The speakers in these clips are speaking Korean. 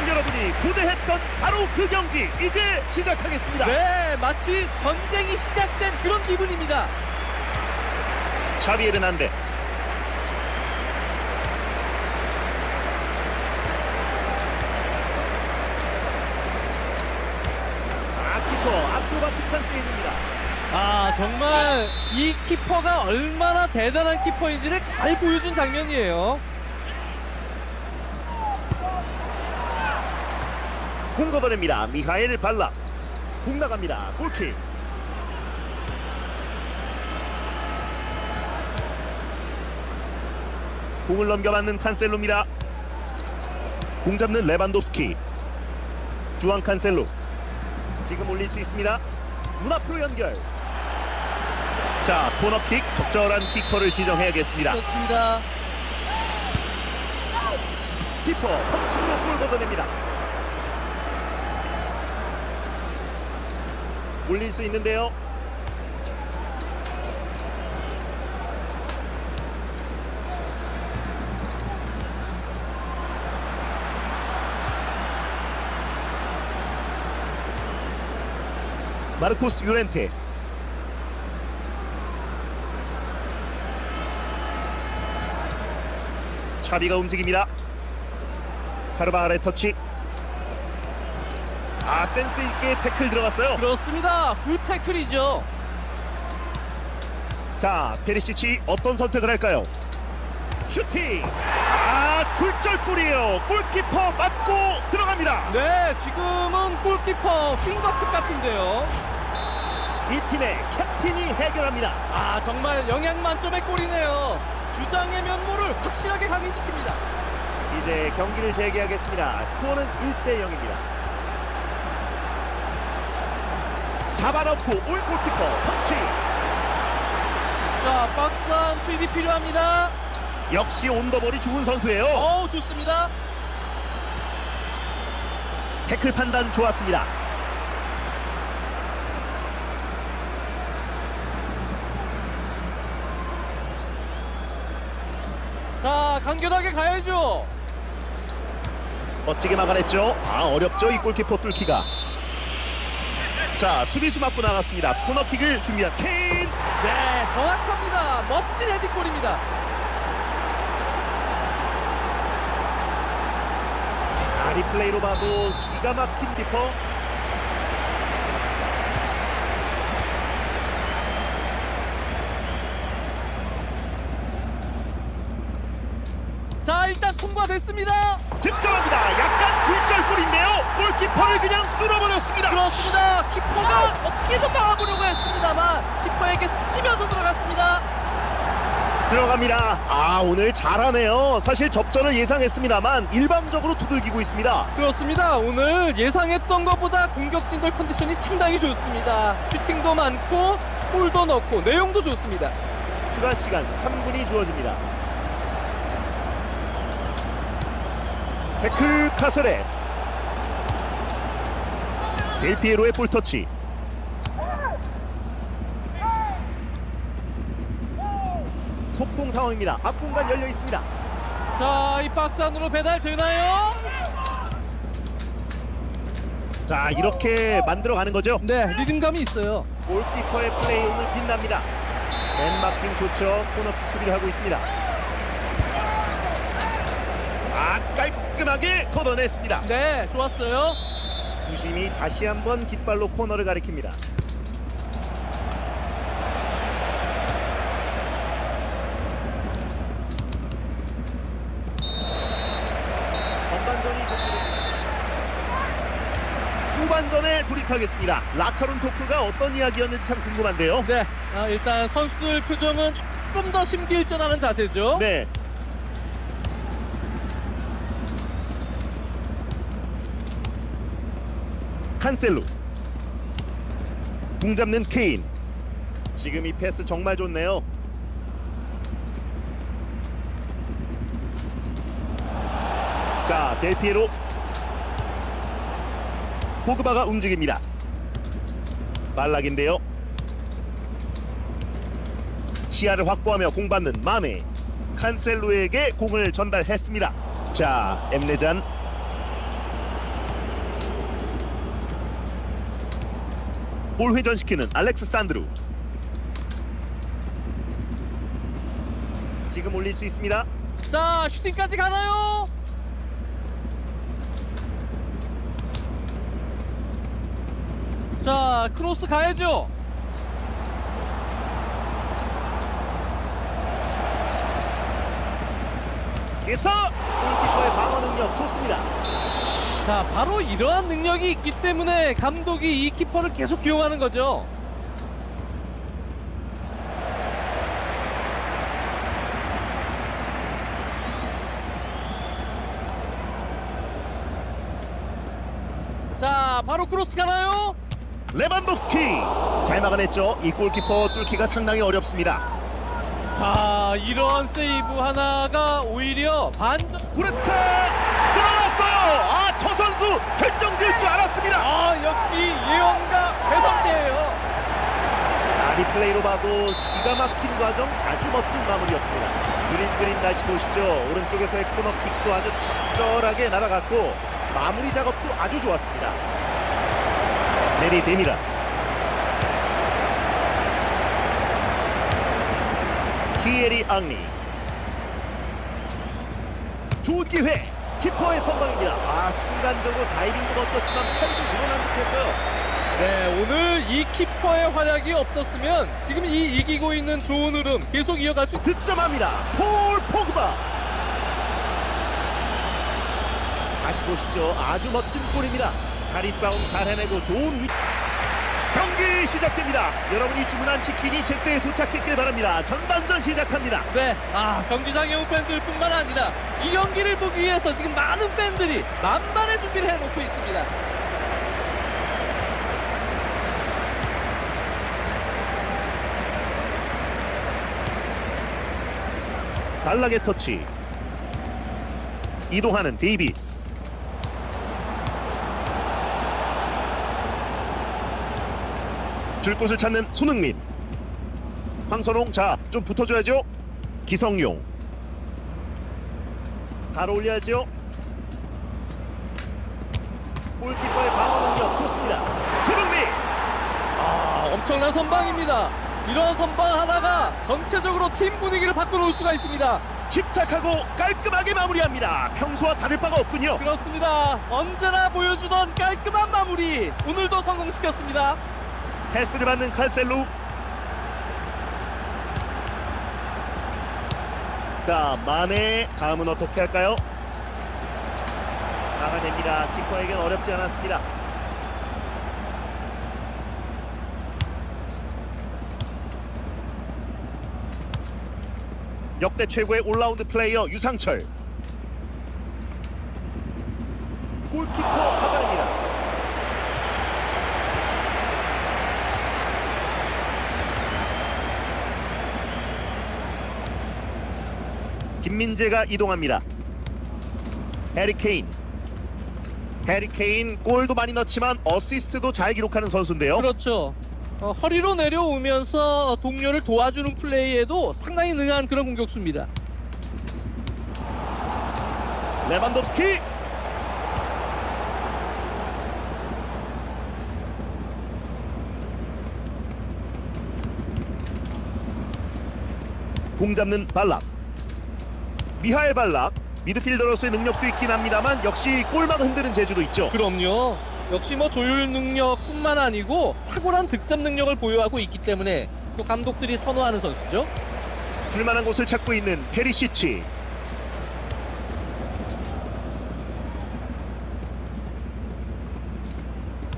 팬 여러분이 고대했던 바로 그 경기 이제 시작하겠습니다. 네, 마치 전쟁이 시작된 그런 기분입니다. 차비 에르난데스. 아, 키퍼 아크로바틱한 세이브입니다. 아, 정말 이 키퍼가 얼마나 대단한 키퍼인지를 잘 보여준 장면이에요. 공 걷어냅니다. 미하엘 발라. 공 나갑니다. 골킥. 공을 넘겨받는 칸셀로입니다. 공 잡는 레반도프스키. 주앙 칸셀로. 지금 올릴 수 있습니다. 문 앞으로 연결. 자, 코너킥 적절한 키퍼를 지정해야겠습니다. 그렇습니다. 키퍼 펀칭으로 골 걷어냅니다. 올릴 수 있는데요. 마르코스 유렌테 차비가 움직입니다. 카르바알의 터치. 아 센스 있게 태클 들어갔어요. 그렇습니다. 굿 태클이죠. 자 페리시치 어떤 선택을 할까요? 슈팅. 아 굴절골이에요. 골키퍼 맞고 들어갑니다. 네, 지금은 골키퍼 핑거킥 같은데요. 이 팀의 캡틴이 해결합니다. 아, 정말 영양 만점의 골이네요. 주장의 면모를 확실하게 각인시킵니다. 이제 경기를 재개하겠습니다. 스코어는 1대 0입니다. 잡아놓고 올 골키퍼 터치. 자, 박스 안 투입이 필요합니다. 역시 온더볼이 좋은 선수예요. 어우, 좋습니다. 태클 판단 좋았습니다. 자, 간결하게 가야죠. 멋지게 막아냈죠. 아 어렵죠 이 골키퍼 뚫기가. 자 수비수 맞고 나갔습니다. 코너킥을 준비한 케인. 네, 정확합니다. 멋진 헤딩골입니다. 아 리플레이로 봐도 기가 막힌 키퍼. 자, 일단 통과됐습니다. 득점합니다. 약간 굴절골인데요. 골키퍼를 그냥 뚫어버렸습니다. 그렇습니다. 키퍼가 어떻게든 막아보려고 했습니다만 키퍼에게 스치면서 들어갔습니다. 들어갑니다. 아 오늘 잘하네요. 사실 접전을 예상했습니다만 일방적으로 두들기고 있습니다. 그렇습니다. 오늘 예상했던 것보다 공격 진돌 컨디션이 상당히 좋습니다. 슈팅도 많고 골도 넣고 내용도 좋습니다. 추가 시간 3분이 주어집니다. 데클 카세레스 델피에로의 볼터치 속공 상황입니다. 앞공간 열려 있습니다. 자, 이 박스 안으로 배달 되나요? 자 이렇게 만들어 가는 거죠. 네, 리듬감이 있어요. 골키퍼의 플레이 오늘 빛납니다. 맨마킹 좋죠. 코너킥 수비를 하고 있습니다. 아 깔끔 하게 걷어냈습니다. 네, 좋았어요. 부심이 다시 한번 깃발로 코너를 가리킵니다. 전반전이. 후반전에 돌입하겠습니다. 라카론 토크가 어떤 이야기였는지 참 궁금한데요. 네, 아, 일단 선수들 표정은 조금 더 심기일전하는 자세죠. 네. 칸셀루. 공 잡는 케인. 지금 이 패스 정말 좋네요. 자 델피에로. 포그바가 움직입니다. 말락인데요. 시야를 확보하며 공 받는 마네. 칸셀로에게 공을 전달했습니다. 자, 엠레잔 볼 회전시키는 알렉스 산드루. 지금 올릴 수 있습니다. 자 슈팅까지 가나요? 자 크로스 가야죠. 그래서 골키퍼의 방어 능력 좋습니다. 자 바로 이러한 능력이 있기 때문에 감독이 이 키퍼를 계속 기용하는 거죠. 자 바로 크로스 가나요? 레반도스키 잘 막아냈죠. 이 골키퍼 뚫기가 상당히 어렵습니다. 자 이런 세이브 하나가 오히려 반전 고레츠카 들어왔어요. 아 저 선수 결정지을 줄 알았습니다. 아 역시 예언가 배성재예요. 아, 리플레이로 봐도 기가 막힌 과정 아주 멋진 마무리였습니다. 그림 그림 다시 보시죠. 오른쪽에서의 코너킥도 아주 적절하게 날아갔고 마무리 작업도 아주 좋았습니다. 내리됩니다. 키에리 앙리 좋은 기회 키퍼의 선방입니다. 아 순간적으로 다이빙도 어떻지만 팔도 늘어난 듯했어요. 네, 오늘 이 키퍼의 활약이 없었으면 지금 이 이기고 있는 좋은 흐름 계속 이어갈 수 있... 득점합니다. 폴 포그바. 다시 보시죠. 아주 멋진 골입니다. 자리 싸움 잘 해내고 좋은 위... 경기 시작됩니다. 여러분이 주문한 치킨이 제때에 도착했길 바랍니다. 전반전 시작합니다. 네, 아 경기장의 온 팬들뿐만 아니라 이 경기를 보기 위해서 지금 많은 팬들이 만반의 준비를 해놓고 있습니다. 발락의 터치. 이동하는 데이비스. 줄 곳을 찾는 손흥민. 황선홍 자 좀 붙어줘야죠. 기성용. 바로 올려야죠. 골키퍼의 방어 능력 좋습니다. 손흥민. 아, 엄청난 선방입니다. 이런 선방 하나가 전체적으로 팀 분위기를 바꿔놓을 수가 있습니다. 집착하고 깔끔하게 마무리합니다. 평소와 다를 바가 없군요. 그렇습니다. 언제나 보여주던 깔끔한 마무리 오늘도 성공시켰습니다. 패스를 받는 칼셀루. 자, 마네 다음은 어떻게 할까요? 나가냅니다. 키퍼에겐 어렵지 않았습니다. 역대 최고의 올라운드 플레이어 유상철. 골키퍼 막아냅니다. 김민재가 이동합니다. 해리 케인. 해리 케인 골도 많이 넣지만 어시스트도 잘 기록하는 선수인데요. 그렇죠. 어, 허리로 내려오면서 동료를 도와주는 플레이에도 상당히 능한 그런 공격수입니다. 레반도프스키. 공 잡는 발락. 미하엘 발락. 미드필더로서의 능력도 있긴 합니다만 역시 골만 흔드는 재주도 있죠. 그럼요. 역시 뭐 조율 능력뿐만 아니고 탁월한 득점 능력을 보유하고 있기 때문에 또 감독들이 선호하는 선수죠. 줄만한 곳을 찾고 있는 페리시치.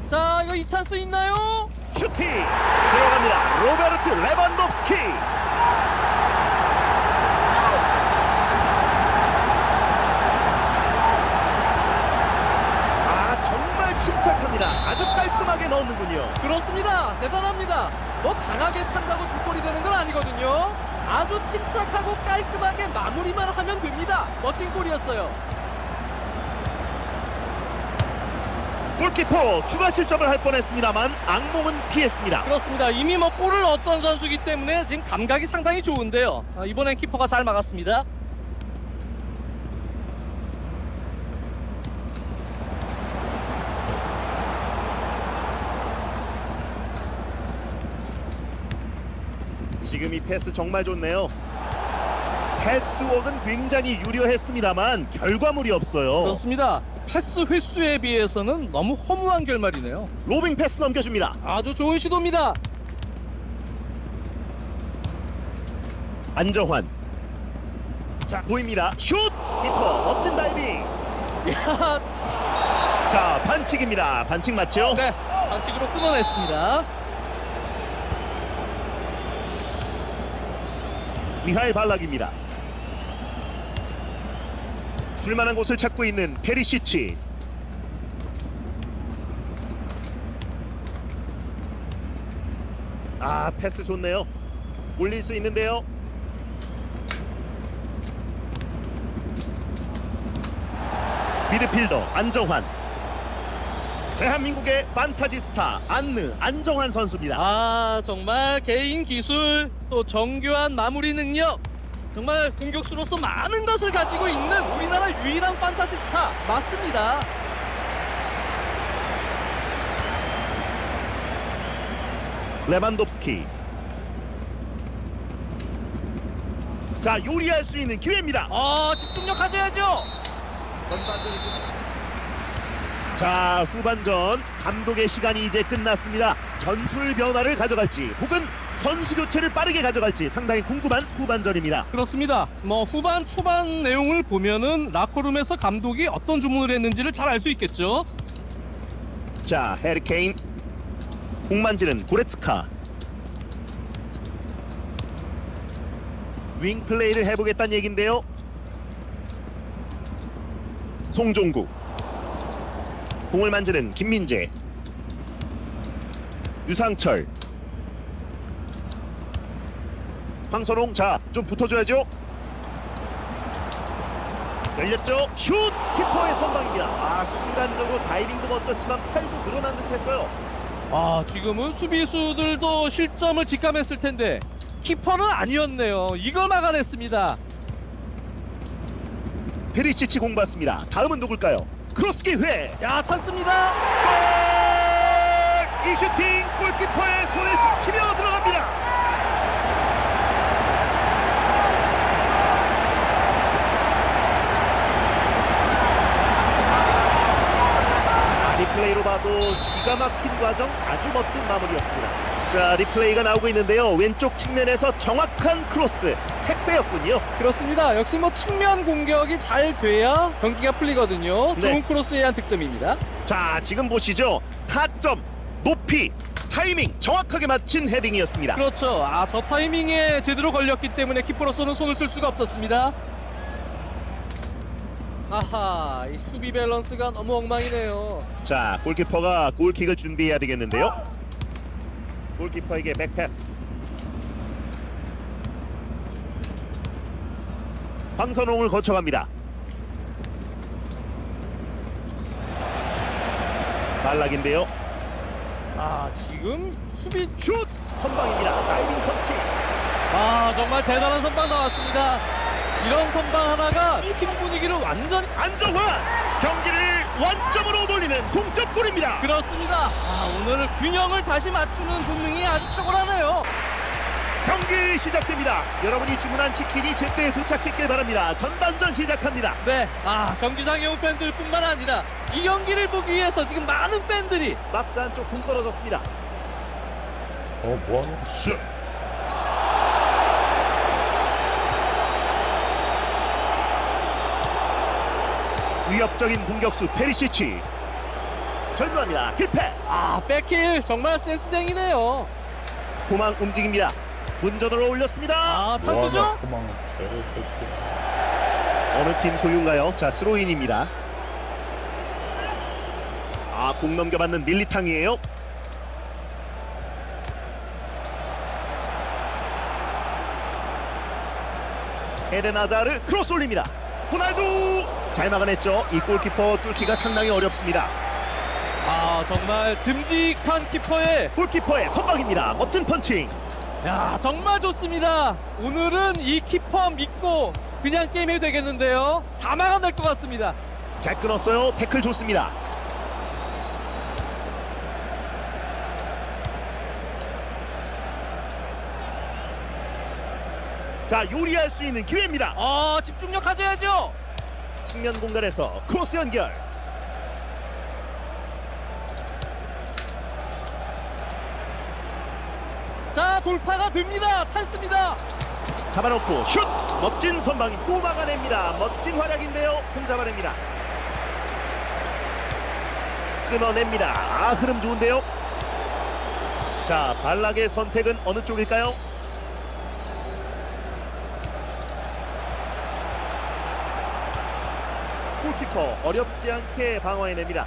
자, 이거 이 찬스 있나요? 슈팅 들어갑니다. 로베르트 레반도프스키. 아 정말 침착합니다. 아주 깔끔하게 넣는군요. 그렇습니다. 대단합니다. 뭐 강하게 찬다고 두 골이 되는 건 아니거든요. 아주 침착하고 깔끔하게 마무리만 하면 됩니다. 멋진 골이었어요. 골키퍼 추가 실점을 할 뻔했습니다만 악몽은 피했습니다. 그렇습니다. 이미 뭐 골을 얻던 선수이기 때문에 지금 감각이 상당히 좋은데요. 아, 이번엔 키퍼가 잘 막았습니다. 지금 이 패스 정말 좋네요. 패스웍은 굉장히 유려했습니다만 결과물이 없어요. 그렇습니다. 패스 횟수에 비해서는 너무 허무한 결말이네요. 로빙 패스 넘겨줍니다. 아주 좋은 시도입니다. 안정환. 자 보입니다. 슛! 키퍼 멋진 다이빙. 야, 자 반칙입니다. 반칙 맞죠? 네, 반칙으로 끊어냈습니다. 미하일 발락입니다. 줄만한 곳을 찾고 있는 페리시치. 아 패스 좋네요. 올릴 수 있는데요. 미드필더 안정환. 대한민국의 판타지 스타 안느 안정환 선수입니다. 아, 정말 개인 기술 또 정교한 마무리 능력. 정말 공격수로서 많은 것을 가지고 있는 우리나라 유일한 판타지 스타 맞습니다. 레반도프스키. 자 요리할 수 있는 기회입니다. 아, 집중력 가져야죠. 자 후반전 감독의 시간이 이제 끝났습니다. 전술 변화를 가져갈지 혹은 선수 교체를 빠르게 가져갈지 상당히 궁금한 후반전입니다. 그렇습니다. 뭐 후반 초반 내용을 보면은 라커룸에서 감독이 어떤 주문을 했는지를 잘 알 수 있겠죠. 자 해리케인 공만지는 고레츠카 윙 플레이를 해보겠다는 얘긴데요. 송종구 공을 만지는 김민재. 유상철. 황선홍 자 좀 붙어줘야죠. 열렸죠? 슛! 키퍼의 선방입니다. 아 순간적으로 다이빙도 멋졌지만 팔도 늘어난 듯 했어요. 아, 지금은 수비수들도 실점을 직감했을 텐데 키퍼는 아니었네요. 이걸 막아냈습니다. 페리시치 공 받습니다. 다음은 누굴까요 크로스 기회 야, 찬스입니다. 골! 이 슈팅 골키퍼의 손에 스치며 들어갑니다 아, 리플레이로 봐도 기가 막힌 과정 아주 멋진 마무리였습니다 자 리플레이가 나오고 있는데요 왼쪽 측면에서 정확한 크로스 택배였군요 그렇습니다. 역시 뭐 측면 공격이 잘 돼야 경기가 풀리거든요. 네. 좋은 크로스에 의한 득점입니다. 자 지금 보시죠 타점 높이 타이밍 정확하게 맞힌 헤딩이었습니다 그렇죠. 아, 저 타이밍에 제대로 걸렸기 때문에 키퍼로서는 손을 쓸 수가 없었습니다. 아하, 이 수비 밸런스가 너무 엉망이네요. 자 골키퍼가 골킥을 준비해야 되겠는데요 골키퍼에게 백패스. 황선홍을 거쳐갑니다. 발락인데요. 아, 지금 수비 슛! 선방입니다. 다이빙 펀치. 아, 정말 대단한 선방 나왔습니다. 이런 선방 하나가 팀 분위기를 완전히 안정환 경기를 원점으로 돌리는 동점골입니다. 그렇습니다. 아, 오늘 균형을 다시 맞추는 본능이 아주 탁월하네요. 경기 시작됩니다. 여러분이 주문한 치킨이 제때 도착했길 바랍니다. 전반전 시작합니다. 네, 아 경기장에 온 팬들뿐만 아니라 이 경기를 보기 위해서 지금 많은 팬들이 박스 안쪽 공 떨어졌습니다. 어 뭐하는 씨 위협적인 공격수 페리시치. 절묘합니다. 힐패스. 아 백힐 정말 센스쟁이네요. 도망 움직입니다. 운전으로 올렸습니다. 아 찬스죠? 개새끼 어느 팀 소유인가요? 자 스로인입니다. 아 공 넘겨받는 밀리탕이에요. 에덴 아자르 크로스 올립니다 호날두! 잘 막아냈죠. 이 골키퍼 뚫기가 상당히 어렵습니다. 아 정말 듬직한 키퍼의 골키퍼의 선방입니다. 멋진 펀칭. 야 정말 좋습니다. 오늘은 이 키퍼 믿고 그냥 게임이 되겠는데요. 다 막아낼 것 같습니다. 잘 끊었어요. 태클 좋습니다 자 요리할 수 있는 기회입니다. 어, 집중력 가져야죠. 측면 공간에서 크로스 연결. 자, 돌파가 됩니다. 찬스입니다. 잡아놓고 슛! 멋진 선방이 또 막아냅니다. 멋진 활약인데요. 공 잡아냅니다. 끊어냅니다. 아 흐름 좋은데요. 자 발락의 선택은 어느 쪽일까요? 골키퍼 어렵지 않게 방어해냅니다.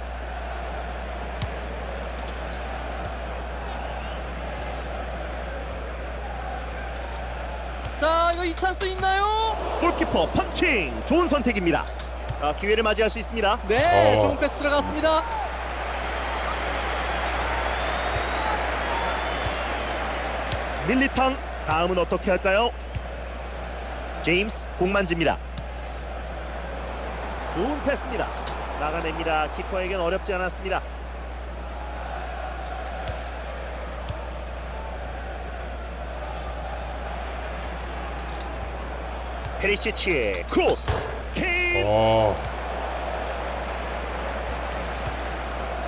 자, 이거 이 찬스 있나요? 골키퍼 펀칭 좋은 선택입니다. 아, 기회를 맞이할 수 있습니다. 네, 어. 좋은 패스 들어갔습니다. 밀리탕 다음은 어떻게 할까요? 제임스 공 만집니다. 좋은 패스입니다. 나가냅니다. 키퍼에겐 어렵지 않았습니다. 페리시치의 크로스 케인 아,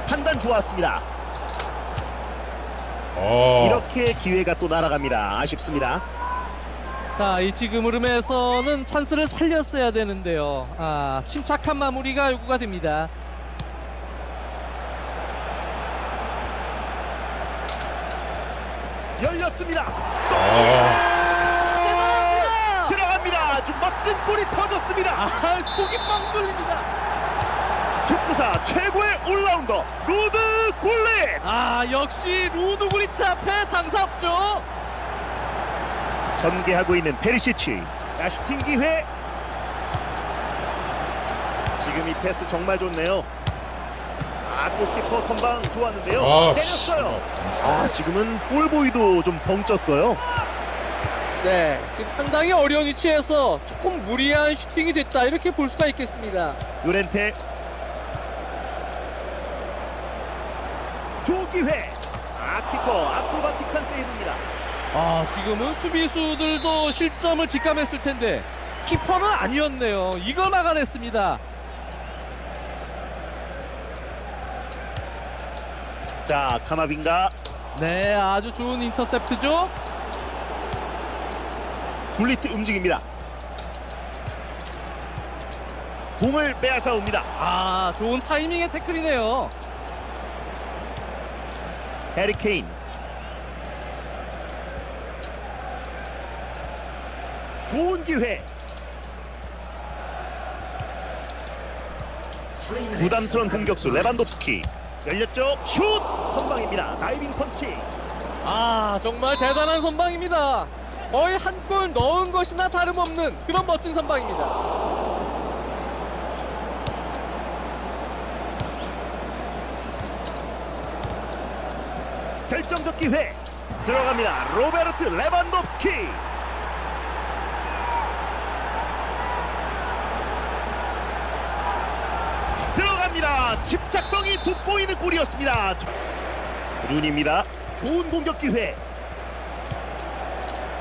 판단 좋았습니다. 아. 이렇게 기회가 또 날아갑니다. 아쉽습니다. 자, 이 지금 흐름에서는 찬스를 살렸어야 되는데요. 아, 침착한 마무리가 요구가 됩니다. 열렸습니다. 아. 골! 들어갑니다. 아주 멋진 골이 터졌습니다. 아, 속이 뻥 뚫립니다. 축구사 최고의 올라운더 로드 골렛. 아, 역시 로드 굴리치 앞에 장사 없죠. 전개하고 있는 페리시치. 자, 슈팅 기회. 지금 이 패스 정말 좋네요. 아, 골키퍼 선방 좋았는데요. 아, 때렸어요. 아, 지금은 볼보이도 좀 벙쪘어요. 네, 지금 상당히 어려운 위치에서 조금 무리한 슈팅이 됐다 이렇게 볼 수가 있겠습니다. 요렌테. 조기회. 아, 키퍼 아크로바틱한 세이브입니다. 아, 지금은 수비수들도 실점을 직감했을 텐데 키퍼는 아니었네요. 이걸 막아냈습니다. 자, 카마빈가 네, 아주 좋은 인터셉트죠. 굴리트 움직입니다. 공을 빼앗아 옵니다. 아, 좋은 타이밍의 태클이네요. 해리 케인. 좋은 기회. 부담스러운 공격수 레반도프스키. 열렸죠? 슛! 선방입니다. 다이빙 펀치. 아, 정말 대단한 선방입니다. 거의 한 골 넣은 것이나 다름없는 그런 멋진 선방입니다. 결정적 기회. 들어갑니다. 로베르트 레반도프스키. 들어갑니다. 집착성이 돋보이는 골이었습니다. 룬입니다. 좋은 공격 기회.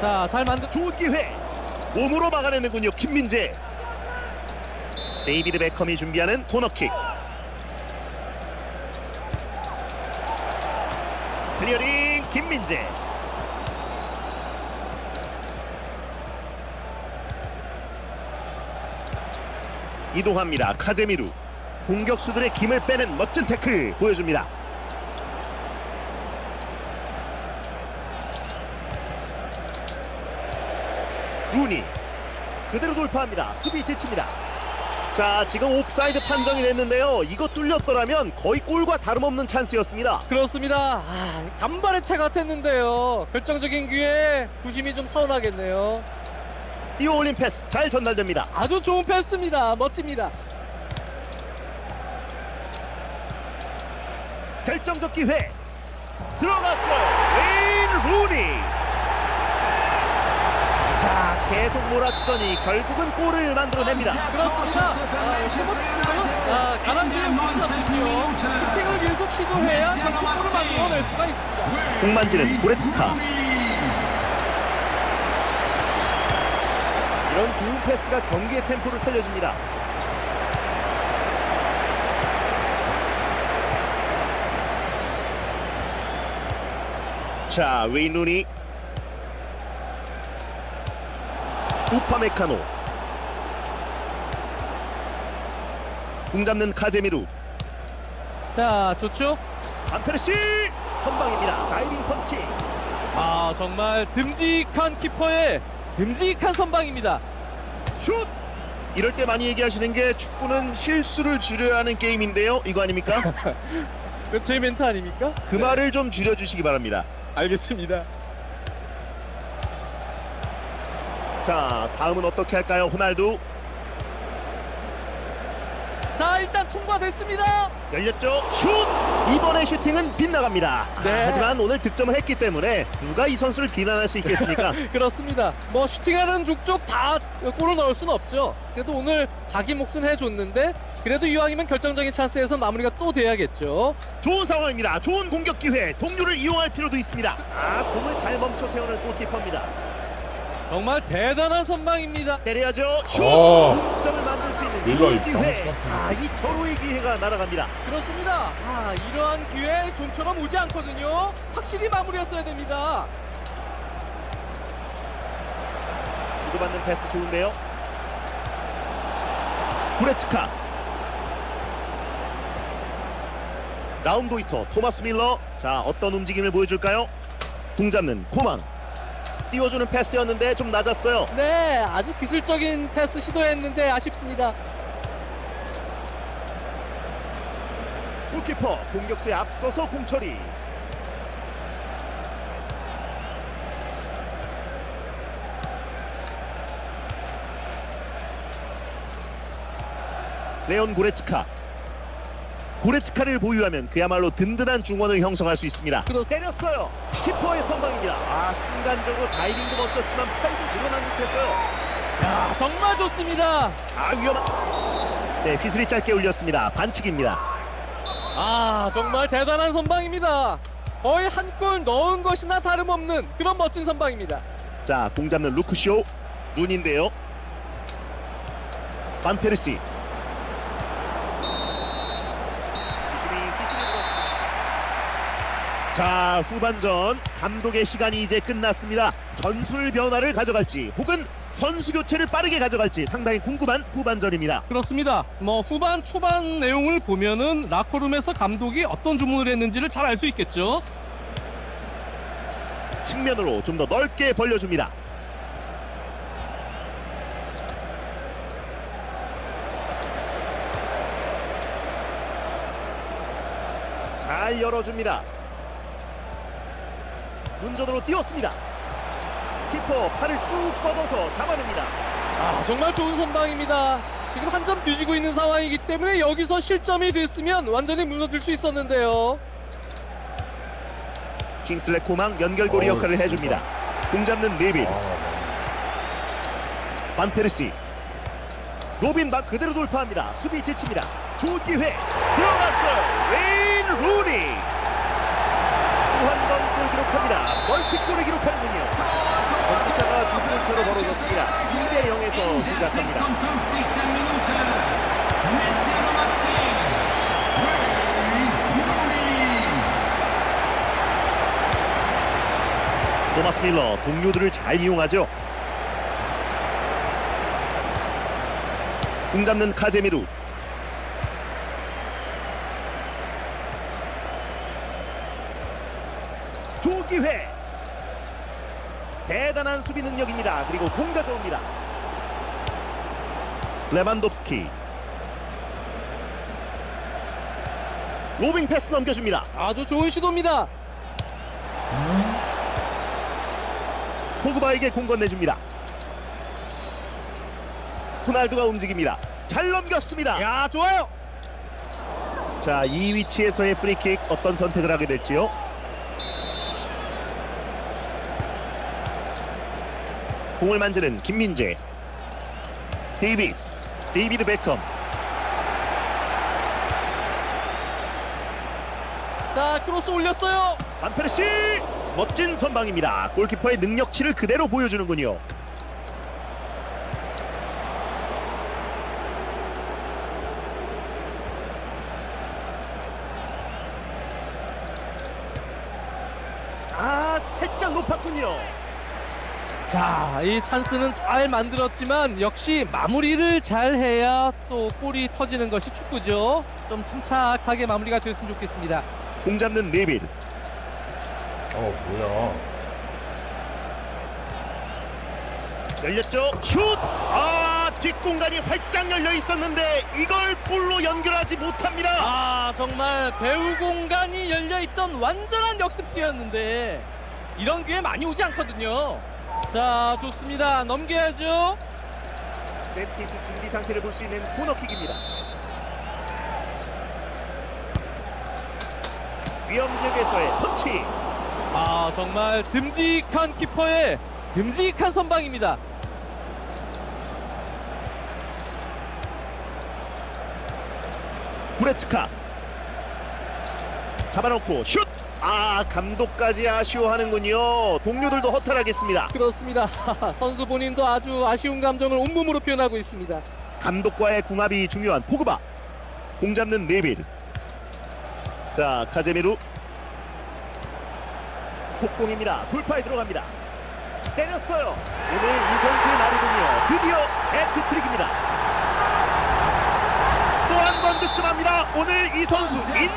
자, 잘 만든 좋은 기회. 몸으로 막아내는군요. 김민재. 데이비드 베컴이 준비하는 코너킥. 클리어링 김민재. 이동합니다. 카제미루. 공격수들의 김을 빼는 멋진 태클 보여줍니다. 루니 그대로 돌파합니다. 수비 지칩니다. 자 지금 옵사이드 판정이 됐는데요. 이거 뚫렸더라면 거의 골과 다름없는 찬스였습니다. 그렇습니다. 아, 간발의 차 같았는데요. 결정적인 기회에 부심이 좀 서운하겠네요. 뛰어올린 패스 잘 전달됩니다. 아주 좋은 패스입니다. 멋집니다. 결정적 기회 들어갔어요. 웨인 루니. 자 계속 몰아치더니 결국은 골을 만들어냅니다. 그렇습니다. 아, 가난지의 무리수거든요. 슈팅을 계속 시도해야 결국 골을 만들어낼 수가 있습니다. 공만지는 고레츠카 이런 좋은 패스가 경기의 템포를 살려줍니다. 자, 웨인 루니 우파메카노 공 잡는 카제미루 자, 좋죠? 안페르시 선방입니다. 다이빙 펀치 아, 정말 듬직한 키퍼의 듬직한 선방입니다. 슛! 이럴 때 많이 얘기하시는 게 축구는 실수를 줄여야 하는 게임인데요. 이거 아닙니까? 그 제 멘트 아닙니까? 그 말을 좀 줄여주시기 바랍니다. 알겠습니다. 자, 다음은 어떻게 할까요? 호날두 자, 일단 통과됐습니다. 열렸죠? 슛! 이번의 슈팅은 빗나갑니다. 자, 네. 하지만 오늘 득점을 했기 때문에 누가 이 선수를 비난할 수 있겠습니까? 그렇습니다. 뭐 슈팅하는 족족 다 골을 넣을 수는 없죠. 그래도 오늘 자기 몫은 해줬는데 그래도 이왕이면 결정적인 찬스에서 마무리가 또 돼야겠죠. 좋은 상황입니다. 좋은 공격 기회. 동료를 이용할 필요도 있습니다. 아, 공을 잘 멈춰 세우는 골키퍼입니다. 정말 대단한 선방입니다. 때려야죠. 슛! 아. 득점을 만들 수 있는 밀러 좋은 이 기회. 아, 이 절호의 기회가 날아갑니다. 그렇습니다. 아, 이러한 기회 좀처럼 오지 않거든요. 확실히 마무리했어야 됩니다. 주고받는 패스 좋은데요. 구레츠카. 라운보이터 토마스 밀러. 자, 어떤 움직임을 보여줄까요? 공 잡는 코만. 띄워주는 패스였는데 좀 낮았어요. 네, 아주 기술적인 패스 시도했는데 아쉽습니다. 골키퍼 공격수에 앞서서 공처리. 레온 고레츠카. 고레츠카를 보유하면 그야말로 든든한 중원을 형성할 수 있습니다. 그렇- 때렸어요. 키퍼의 선방입니다. 아 순간적으로 다이빙도 멋졌지만 팔도 늘어난 듯했어요. 야, 정말 좋습니다. 아 위험한. 네 휘슬이 짧게 울렸습니다. 반칙입니다. 아, 정말 대단한 선방입니다. 거의 한 골 넣은 것이나 다름없는 그런 멋진 선방입니다. 자, 공 잡는 루크쇼 눈인데요. 반페르시. 자, 후반전 감독의 시간이 이제 끝났습니다. 전술 변화를 가져갈지 혹은 선수 교체를 빠르게 가져갈지 상당히 궁금한 후반전입니다. 그렇습니다. 뭐 후반 초반 내용을 보면은 라커룸에서 감독이 어떤 주문을 했는지를 잘 알 수 있겠죠. 측면으로 좀 더 넓게 벌려줍니다. 잘 열어줍니다. 문전으로 띄웠습니다. 키퍼 팔을 쭉 뻗어서 잡아냅니다. 아, 정말 좋은 선방입니다. 지금 한 점 뒤지고 있는 상황이기 때문에 여기서 실점이 됐으면 완전히 무너질 수 있었는데요. 킹슬레 코망 연결고리 어우, 역할을 해줍니다. 공 잡는 네빈, 아, 반페르시. 로빈 막 그대로 돌파합니다. 수비 지칩니다. 좋은 기회 들어갔어요. 웨인 루니. 기록합니다. 멀티골을 기록하는군요. 점수차가 두 분을 채로 벌어졌습니다. 2대 0에서 시작합니다. 토마스 밀러 동료들을 잘 이용하죠. 공 잡는 카제미루. 좋은 기회. 대단한 수비 능력입니다. 그리고 공 가져옵니다. 레만도프스키. 로빙 패스 넘겨줍니다. 아주 좋은 시도입니다. 포그바에게 공 건네줍니다. 호날두가 움직입니다. 잘 넘겼습니다. 야, 좋아요. 자, 이 위치에서의 프리킥 어떤 선택을 하게 될지요? 공을 만지는 김민재, 데이비스, 데이비드 베컴, 자, 크로스 올렸어요. 반페르시 멋진 선방입니다. 골키퍼의 능력치를 그대로 보여주는군요. 살짝 높았군요. 자, 이 찬스는 잘 만들었지만 역시 마무리를 잘 해야 또 골이 터지는 것이 축구죠. 좀 침착하게 마무리가 됐으면 좋겠습니다. 공 잡는 네빌. 어 뭐야 열렸죠. 슛! 아, 뒷공간이 활짝 열려 있었는데 이걸 골로 연결하지 못합니다. 아, 정말 배우 공간이 열려 있던 완전한 역습기였는데 이런 기회 많이 오지 않거든요. 자, 좋습니다. 넘겨야죠. 세트피스 준비 상태를 볼 수 있는 코너킥입니다. 위험 지역에서의 터치. 아, 정말 듬직한 키퍼의 듬직한 선방입니다. 브레츠카 잡아놓고 슛! 아 감독까지 아쉬워하는군요. 동료들도 허탈하겠습니다. 그렇습니다. 선수 본인도 아주 아쉬운 감정을 온몸으로 표현하고 있습니다. 감독과의 궁합이 중요한 포그바. 공 잡는 네빌. 자 카제미루. 속공입니다. 돌파에 들어갑니다. 때렸어요. 오늘 이 선수의 날이군요. 드디어 해트트릭입니다. 또 한 번 득점합니다. 오늘 이 선수 인